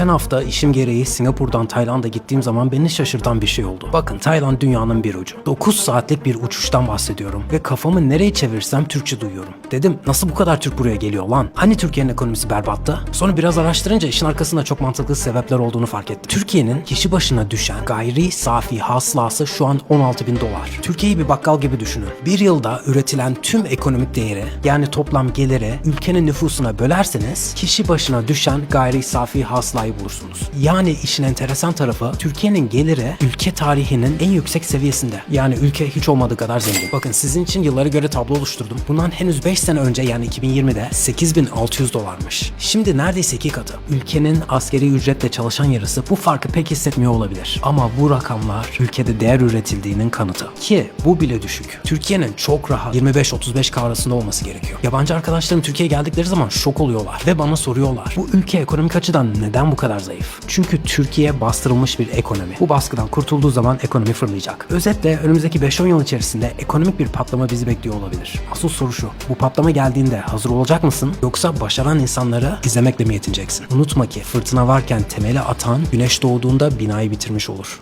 Geçen hafta işim gereği Singapur'dan Tayland'a gittiğim zaman beni şaşırtan bir şey oldu. Bakın Tayland dünyanın bir ucu. 9 saatlik bir uçuştan bahsediyorum ve kafamı nereye çevirsem Türkçe duyuyorum. Dedim nasıl bu kadar Türk buraya geliyor lan? Hani Türkiye'nin ekonomisi berbattı? Sonra biraz araştırınca işin arkasında çok mantıklı sebepler olduğunu fark ettim. Türkiye'nin kişi başına düşen gayri safi hasılası şu an 16 bin dolar. Türkiye'yi bir bakkal gibi düşünün. Bir yılda üretilen tüm ekonomik değeri yani toplam geliri ülkenin nüfusuna bölerseniz kişi başına düşen gayri safi hasılayı bulursunuz. Yani işin enteresan tarafı Türkiye'nin geliri ülke tarihinin en yüksek seviyesinde. Yani ülke hiç olmadığı kadar zengin. Bakın sizin için yıllara göre tablo oluşturdum. Bundan henüz 5 sene önce yani 2020'de 8600 dolarmış. Şimdi neredeyse iki katı. Ülkenin askeri ücretle çalışan yarısı bu farkı pek hissetmiyor olabilir. Ama bu rakamlar ülkede değer üretildiğinin kanıtı. Ki bu bile düşük. Türkiye'nin çok rahat 25-35K arasında olması gerekiyor. Yabancı arkadaşlarım Türkiye'ye geldikleri zaman şok oluyorlar ve bana soruyorlar. Bu ülke ekonomik açıdan neden bu kadar zayıf? Çünkü Türkiye bastırılmış bir ekonomi. Bu baskıdan kurtulduğu zaman ekonomi fırlayacak. Özetle önümüzdeki 5-10 yıl içerisinde ekonomik bir patlama bizi bekliyor olabilir. Asıl soru şu. Bu patlama geldiğinde hazır olacak mısın? Yoksa başaran insanları izlemekle mi yetineceksin? Unutma ki fırtına varken temeli atan güneş doğduğunda binayı bitirmiş olur.